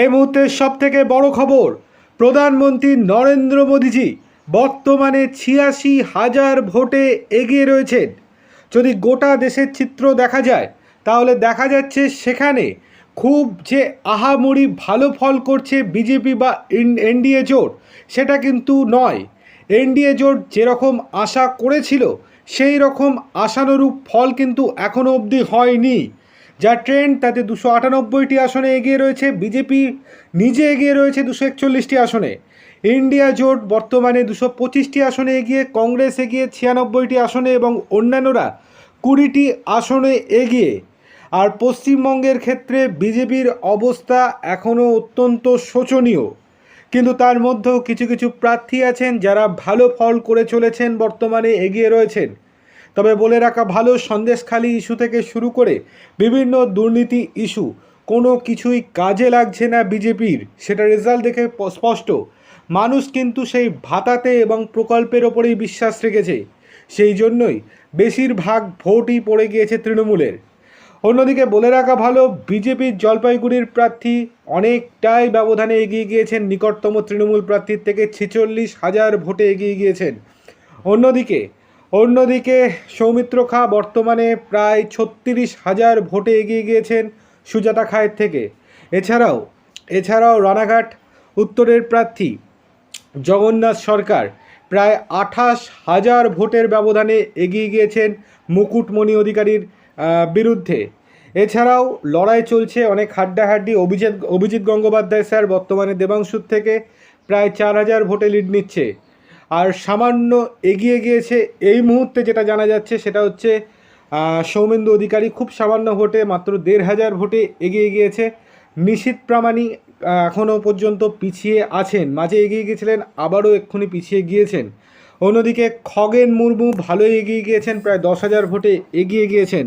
এই মুহূর্তের সব থেকে বড় খবর, প্রধানমন্ত্রী নরেন্দ্র মোদীজি বর্তমানে ছিয়াশি হাজার ভোটে এগিয়ে রয়েছেন। যদি গোটা দেশের চিত্র দেখা যায়, তাহলে দেখা যাচ্ছে সেখানে খুব যে আহামরি ভালো ফল করছে বিজেপি বা এনডিএ জোট, সেটা কিন্তু নয়। এনডিএ জোট যেরকম আশা করেছিল, সেই রকম আশানুরূপ ফল কিন্তু এখনও অবধি হয়নি। যা ট্রেন্ড তাতে দুশো আটানব্বইটি আসনে এগিয়ে রয়েছে, বিজেপি নিজে এগিয়ে রয়েছে দুশো একচল্লিশটি আসনে। ইন্ডিয়া জোট বর্তমানে দুশো পঁচিশটি আসনে এগিয়ে, কংগ্রেস এগিয়ে ছিয়ানব্বইটি আসনে এবং অন্যান্যরা কুড়িটি আসনে এগিয়ে। আর পশ্চিমবঙ্গের ক্ষেত্রে বিজেপির অবস্থা এখনও অত্যন্ত শোচনীয়। কিন্তু তার মধ্যেও কিছু কিছু প্রার্থী আছেন যারা ভালো ফল করে চলেছেন, বর্তমানে এগিয়ে রয়েছেন। তবে বলে রাখা ভালো সন্দেশখালি ইস্যু থেকে শুরু করে বিভিন্ন দুর্নীতি ইস্যু, কোনো কিছুই কাজে লাগছে না বিজেপির। সেটা রেজাল্ট দেখে স্পষ্ট। মানুষ কিন্তু সেই ভাতাতে এবং প্রকল্পের ওপরেই বিশ্বাস রেখেছে। সেই জন্যই বেশিরভাগ ভোটই পড়ে গিয়েছে তৃণমূলের। অন্যদিকে বলে রাখা ভালো, বিজেপির জলপাইগুড়ির প্রার্থী অনেকটাই ব্যবধানে এগিয়ে গিয়েছেন। নিকটতম তৃণমূল প্রার্থীর থেকে ছেচল্লিশ হাজার ভোটে এগিয়ে গিয়েছেন। অন্যদিকে অন্যদিকে সৌমিত্র খা বর্তমানে প্রায় ছত্রিশ হাজার ভোটে এগিয়ে গিয়েছেন সুজাতা খায়ের থেকে। এছাড়াও এছাড়াও রানাঘাট উত্তরের প্রার্থী জগন্নাথ সরকার প্রায় আঠাশ হাজার ভোটের ব্যবধানে এগিয়ে গিয়েছেন মুকুটমণি অধিকারীর বিরুদ্ধে। এছাড়াও লড়াই চলছে অনেক হাড্ডাহাড্ডি, অভিজিৎ অভিজিৎ গঙ্গোপাধ্যায় স্যার বর্তমানে দেবাংশুর থেকে প্রায় চার হাজার ভোটে লিড নিচ্ছে। আর সামান্য এগিয়ে গিয়েছে এই মুহূর্তে যেটা জানা যাচ্ছে সেটা হচ্ছে সৌমেন্দু অধিকারী খুব সামান্য ভোটে মাত্র দেড় হাজার ভোটে এগিয়ে গিয়েছে। নিশীত প্রামাণিক এখনও পর্যন্ত পিছিয়ে আছেন। মাঝে এগিয়ে গিয়েছিলেন, আবারও এক্ষুনি পিছিয়ে গিয়েছেন। অন্যদিকে খগেন মুর্মু ভালোই এগিয়ে গিয়েছেন, প্রায় দশ হাজার ভোটে এগিয়ে গিয়েছেন।